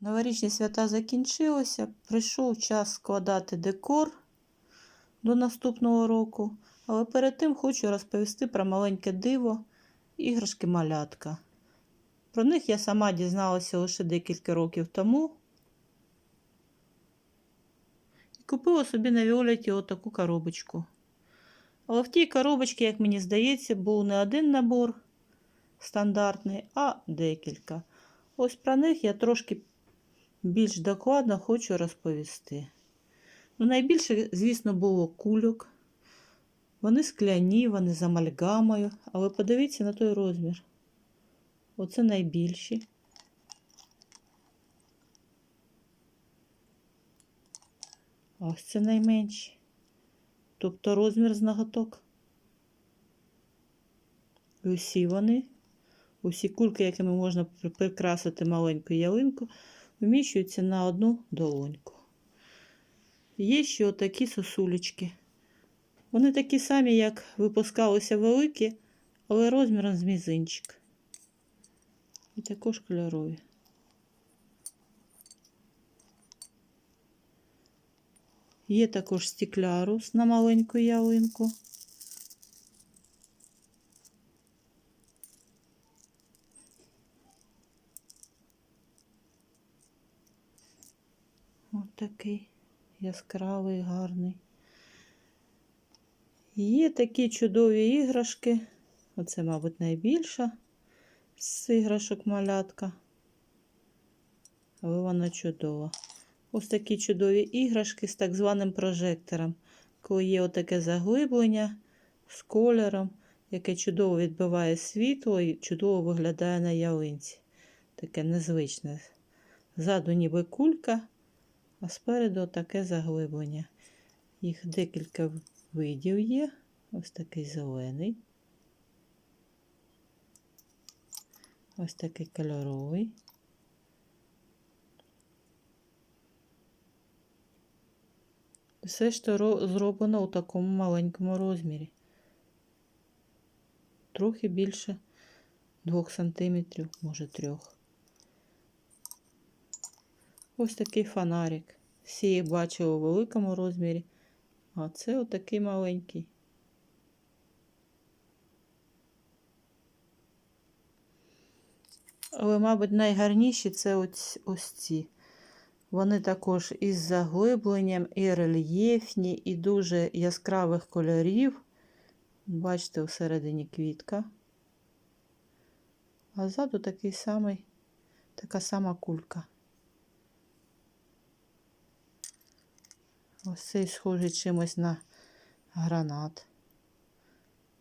Новорічні свята закінчилися. Прийшов час складати декор до наступного року. Але перед тим хочу розповісти про маленьке диво іграшки малятка. Про них я сама дізналася лише декілька років тому. І купила собі на Віолеті отаку коробочку. Але в тій коробочці, як мені здається, був не один набор стандартний, а декілька. Ось про них я трошки більш докладно хочу розповісти. Ну, найбільше, звісно, було кульок. Вони скляні, вони з амальгамою, але подивіться на той розмір. Оце найбільші. Ось це найменші. Тобто розмір з ноготок. І усі вони, усі кульки, якими можна прикрасити маленьку ялинку, вміщуються на одну долоньку. Є ще отакі сосулечки. Вони такі самі, як випускалися великі, але розміром з мізинчик. І також кольорові. Є також стеклярус на маленьку ялинку. Ось такий яскравий, гарний. Є такі чудові іграшки. Оце, мабуть, найбільша з іграшок малятка. Але вона чудова. Ось такі чудові іграшки з так званим прожектором. Коли є отаке заглиблення з кольором, яке чудово відбиває світло і чудово виглядає на ялинці. Таке незвичне. Ззаду ніби кулька, а спереду таке заглиблення. Їх декілька видів є. Ось такий зелений. Ось такий кольоровий. Все ро- зроблено у такому маленькому розмірі. Трохи більше 2 см, може 3. Ось такий фонарик. Всі їх бачили у великому розмірі, а це отакий маленький. Але, мабуть, найгарніші це ось, ось ці. Вони також із заглибленням, і рельєфні, і дуже яскравих кольорів. Бачите, всередині квітка. А ззаду такий самий, така сама кулька. Ось цей схожий чимось на гранат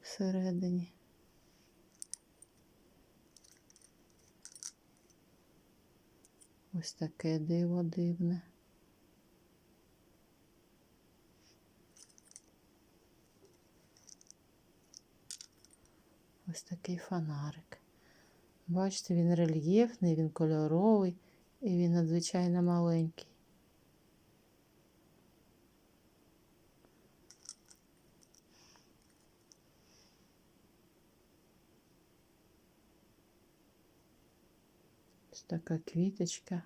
всередині. Ось таке диво дивне. Ось такий фонарик. Бачите, він рельєфний, він кольоровий і він надзвичайно маленький. Така квіточка,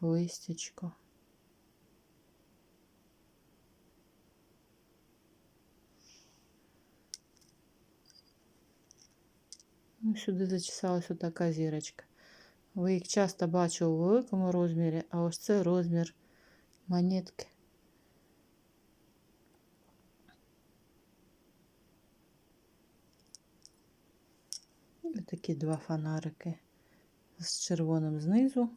листячко. Ну, сюди зачесалась отака зірочка. Ви їх часто бачили у великому розмірі, а ось це розмір монетки. І такі два фонарики з червоним знизу.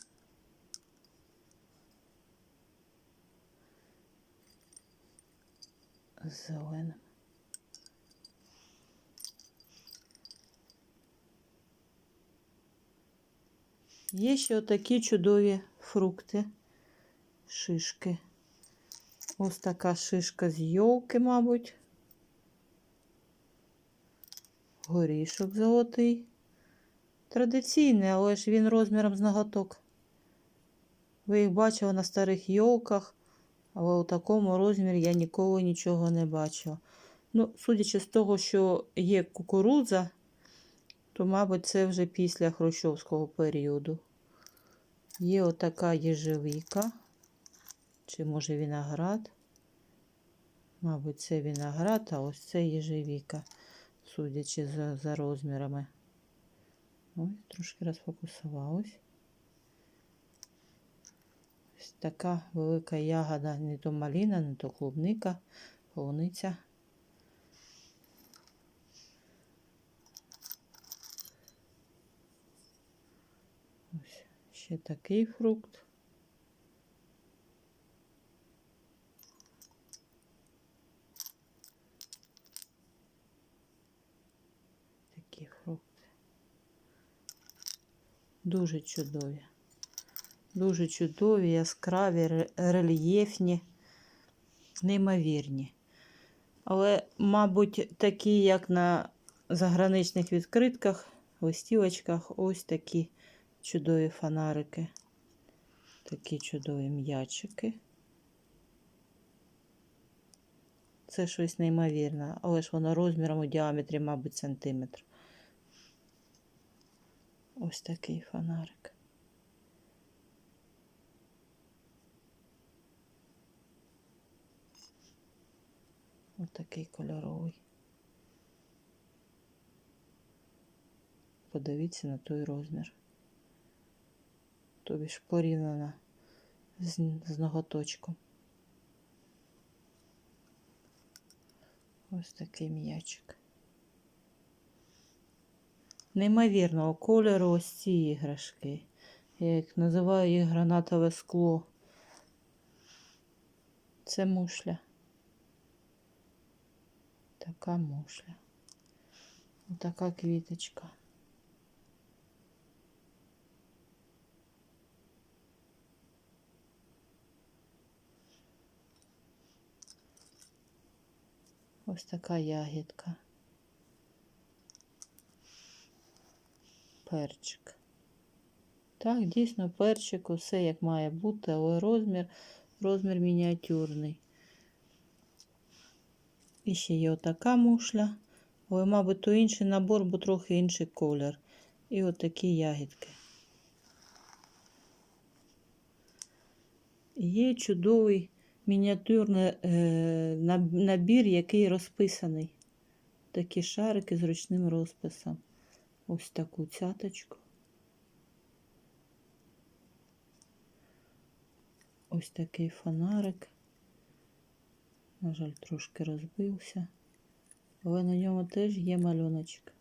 З зеленим. Є ще отакі чудові фрукти, шишки. Ось така шишка з йолки, мабуть. Горішок золотий. Традиційний, але ж він розміром з ноготок. Ви їх бачили на старих йолках, але у такому розмірі я ніколи нічого не бачила. Ну, судячи з того, що є кукурудза, то, мабуть, це вже після Хрущовського періоду. Є отака єжевика, чи може виноград. Мабуть, це виноград, а ось це єжевіка, судячи за, за розмірами. Ой, трошки розфокусувалась. Ось така велика ягода, не то маліна, не то клубника, полуниця. Ось ще такий фрукт. Такі фрукти. Дуже чудові. Дуже чудові, яскраві, рельєфні, неймовірні. Але, мабуть, такі, як на заграничних відкритках, листівочках, ось такі чудові фонарики. Такі чудові м'ячики. Це щось неймовірне, але ж воно розміром у діаметрі, мабуть, сантиметр. Ось такий фонарик. Ось такий кольоровий. Подивіться на той розмір. Тобі ж порівняно з, з ноготочком. Ось такий м'ячик. Неймовірного кольору ось ці іграшки. Я їх називаю їх гранатове скло. Це мушля. Така мушля. Отака квіточка. Ось така ягідка. Перчик. Так, дійсно, перчик, усе як має бути, але розмір, розмір мініатюрний. І ще є отака мушля. Але, мабуть, то інший набор, бо трохи інший колір. І отакі ягідки. Є чудовий мініатюрний е, набір, який розписаний. Такі шарики з ручним розписом. Ось таку цяточку. Ось такий фонарик. На жаль, трошки розбився. Але на ньому теж є малюночок.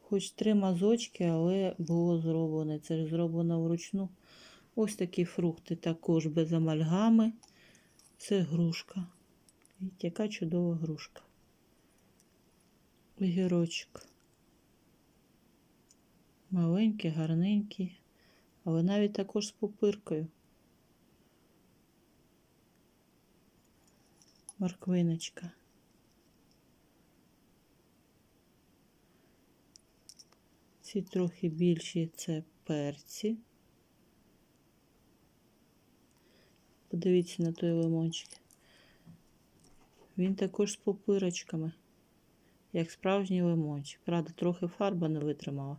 Хоч три мазочки, але було зроблено. Це ж зроблено вручну. Ось такі фрукти також без амальгами. Це грушка. Яка чудова грушка. Огірочок. Маленький, гарненький, але навіть також з пупиркою. Морквиночка. Ці трохи більші це перці. Подивіться на той лимончик. Він також з пупирочками, як справжній лимончик. Правда, трохи фарба не витримала,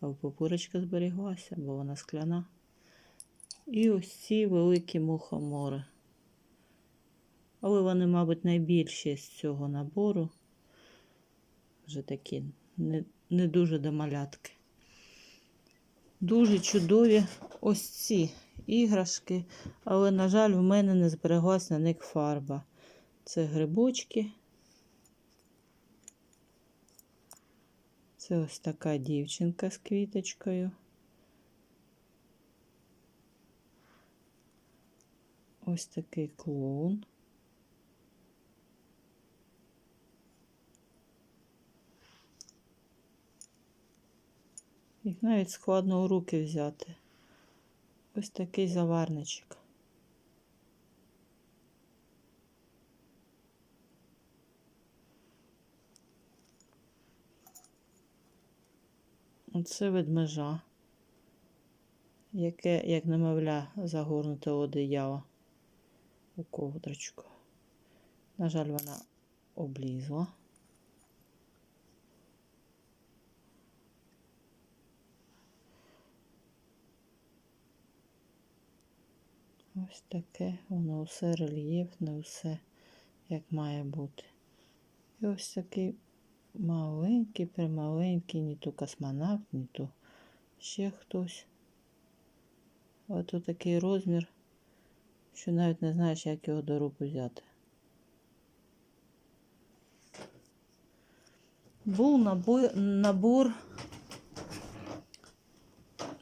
а пупирочка зберіглася, бо вона скляна. І ось ці великі мухомори. Але вони, мабуть, найбільші з цього набору. Вже такі не, не дуже до малятки. Дуже чудові ось ці іграшки, але, на жаль, в мене не збереглась на них фарба. Це грибочки. Це ось така дівчинка з квіточкою. Ось такий клоун. Їх навіть складно у руки взяти. Ось такий заварничок. Це ведмежа, яке, як немовля, загорнуте одеяло у ковдрочку. На жаль, вона облізла. Ось таке воно усе рельєфне, усе як має бути. І ось такий маленький, прималенький, ні то космонавт, ні то ще хтось. Ото такий розмір, що навіть не знаєш, як його до рук взяти. Був набор, набор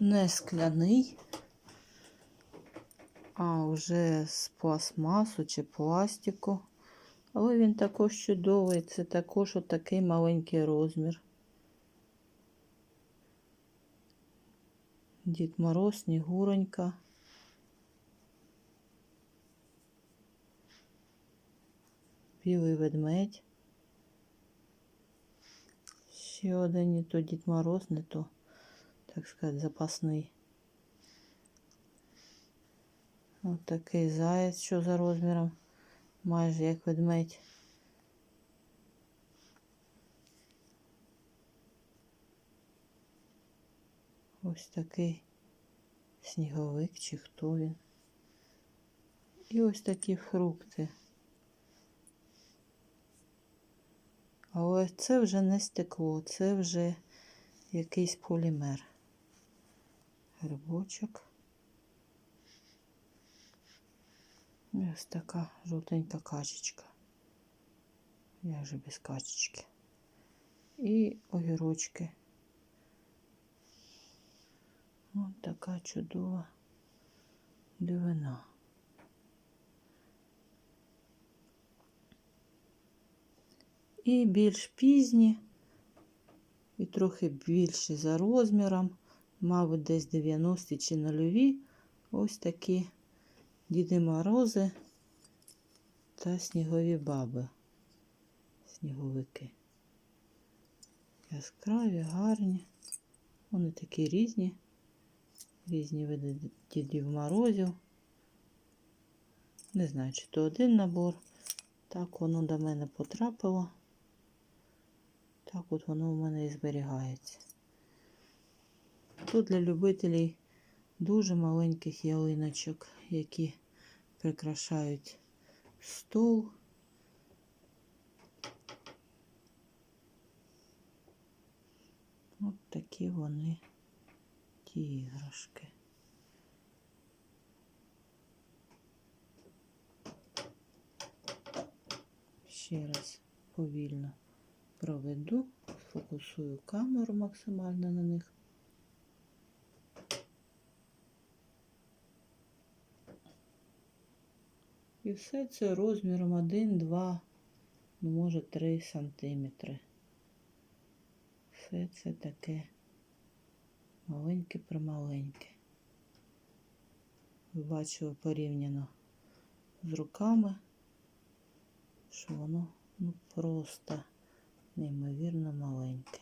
не скляний, а вже з пластмасу чи пластику. Але він також чудовий. Це також отакий маленький розмір. Дід Мороз, Снігуронька. Білий ведмедь. Ще один не то Дід Мороз, не то, так сказати, запасний. Ось такий заяць, що за розміром, майже як ведмедь. Ось такий сніговик чи хто він. І ось такі фрукти. Але це вже не стекло, це вже якийсь полімер. Грибочок. І ось така жовтенька качечка. Як же без качечки. І огірочки. Ось така чудова дивина. І більш пізні, і трохи більші за розміром, мабуть, десь 90 чи нульові. Ось такі Діди Морози та снігові баби, сніговики. Яскраві, гарні. Вони такі різні, різні види дідів морозів. Не знаю, чи то один набор. Так воно до мене потрапило. Так от воно в мене і зберігається. Тут для любителів дуже маленьких ялиночок, які прикрашають стол. От такі вони ті іграшки. Ще раз повільно проведу, фокусую камеру максимально на них. І все це розміром 1, 2, ну може 3 сантиметри. Все це таке маленьке прималеньке. Бачили порівняно з руками, що воно ну, просто неймовірно маленьке.